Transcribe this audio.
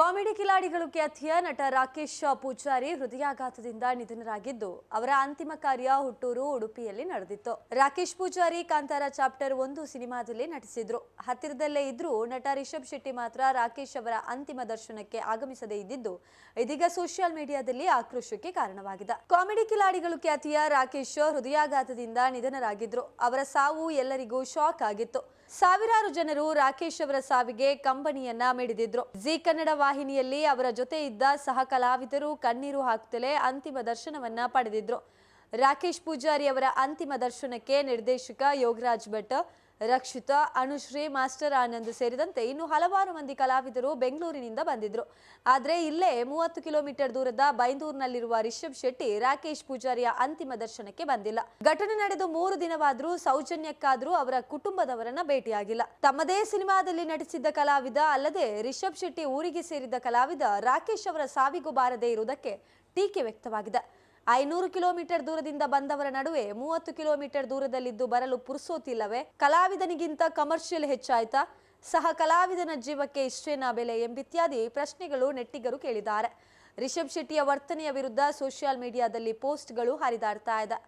Comedy ಕಿಲಾಡಿಗಳು ಖ್ಯಾತಿಯ ನಟ ರಾಕೇಶ್ ಪೂಜಾರಿ ಹೃದಯಾಘಾತದಿಂದ ನಿಧನರಾಗಿದ್ದು, ಅವರ ಅಂತಿಮ ಕಾರ್ಯ ಹುಟ್ಟೂರು, ಉಡುಪಿಯಲ್ಲಿ ನಡೆದಿತ್ತು. ರಾಕೇಶ್ ಪೂಜಾರಿ ಕಾಂತಾರ ಚಾಪ್ಟರ್ ಒಂದು ಸಿನಿಮಾದಲ್ಲಿ ನಟಿಸಿದ್ರು. ಹತ್ತಿರದಲ್ಲೇ ಇದ್ರೂ ನಟ ರಿಷಬ್ ಶೆಟ್ಟಿ ಮಾತ್ರ ರಾಕೇಶ್ ಅವರ ಅಂತಿಮ ದರ್ಶನಕ್ಕೆ ಆಗಮಿಸದೇ ಇದ್ದಿದ್ದು, ಇದೀಗ ಸೋಷಿಯಲ್ ಮೀಡಿಯಾದಲ್ಲಿ ಆಕ್ರೋಶಕ್ಕೆ ಕಾರಣವಾಗಿದೆ. ಕಾಮಿಡಿ ಕಿಲಾಡಿಗಳು ಖ್ಯಾತಿಯ ರಾಕೇಶ್ ಹೃದಯಾಘಾತದಿಂದ ನಿಧನರಾಗಿದ್ರು. ಅವರ ಸಾವು ಎಲ್ಲರಿಗೂ ಶಾಕ್ ಆಗಿತ್ತು. ಸಾವಿರಾರು ಜನರು ರಾಕೇಶ್ ಅವರ ಸಾವಿಗೆ ಕಂಬನಿಯನ್ನ ಮಿಡಿದಿದ್ರು. ಜಿ ಕನ್ನಡ ವಾಹಿನಿಯಲ್ಲಿ ಅವರ ಜೊತೆ ಇದ್ದ ಸಹ ಕಲಾವಿದರು ಕಣ್ಣೀರು ಹಾಕ್ತಲೇ ಅಂತಿಮ ದರ್ಶನವನ್ನ ಪಡೆದಿದ್ರು. ರಾಕೇಶ್ ಪೂಜಾರಿ ಅವರ ಅಂತಿಮ ದರ್ಶನಕ್ಕೆ ನಿರ್ದೇಶಕ ಯೋಗರಾಜ್ ಭಟ್ ರಕ್ಷಿತಾ ಅನುಶ್ರೀ, ಮಾಸ್ಟರ್ ಆನಂದ್ ಸೇರಿದಂತೆ ಇನ್ನು ಹಲವಾರು ಮಂದಿ ಕಲಾವಿದರು ಬೆಂಗಳೂರಿನಿಂದ ಬಂದಿದ್ರು. ಆದರೆ ಇಲ್ಲೇ ಮೂವತ್ತು ಕಿಲೋಮೀಟರ್ ದೂರದ ಬೈಂದೂರಿನಲ್ಲಿರುವ ರಿಷಬ್ ಶೆಟ್ಟಿ, ರಾಕೇಶ್ ಪೂಜಾರಿಯ ಅಂತಿಮ ದರ್ಶನಕ್ಕೆ ಬಂದಿಲ್ಲ. ಘಟನೆ ನಡೆದು ಮೂರು ದಿನವಾದರೂ ಸೌಜನ್ಯಕ್ಕಾದರೂ ಅವರ ಕುಟುಂಬದವರನ್ನ ಭೇಟಿಯಾಗಿಲ್ಲ. ತಮ್ಮದೇ ಸಿನಿಮಾದಲ್ಲಿ ನಟಿಸಿದ್ದ ಕಲಾವಿದ ಅಲ್ಲದೆ ರಿಷಬ್ ಶೆಟ್ಟಿ ಊರಿಗೆ ಸೇರಿದ್ದ ಕಲಾವಿದ ರಾಕೇಶ್ ಅವರ ಸಾವಿಗೂ ಬಾರದೇ ಇರುವುದಕ್ಕೆ ಟೀಕೆ ವ್ಯಕ್ತವಾಗಿದೆ. ಐನೂರು ಕಿಲೋಮೀಟರ್ ದೂರದಿಂದ ಬಂದವರ ನಡುವೆ ಮೂವತ್ತು ಕಿಲೋಮೀಟರ್ ದೂರದಲ್ಲಿದ್ದು ಬರಲು ಪುರುಸೋತಿಲ್ಲವೇ? ಕಲಾವಿದನಿಗಿಂತ ಕಮರ್ಷಿಯಲ್ ಹೆಚ್ಚಾಯ್ತಾ? ಸಹ ಕಲಾವಿದನ ಜೀವಕ್ಕೆ ಇಷ್ಟೇನಾ ಬೆಲೆ ಎಂಬಿತ್ಯಾದಿ ಪ್ರಶ್ನೆಗಳು ನೆಟ್ಟಿಗರು ಕೇಳಿದ್ದಾರೆ. ರಿಷಬ್ ಶೆಟ್ಟಿಯ ವರ್ತನೆಯ ವಿರುದ್ಧ ಸೋಷಿಯಲ್ ಮೀಡಿಯಾದಲ್ಲಿ ಪೋಸ್ಟ್ಗಳು ಹರಿದಾಡ್ತಾ ಇದೆ.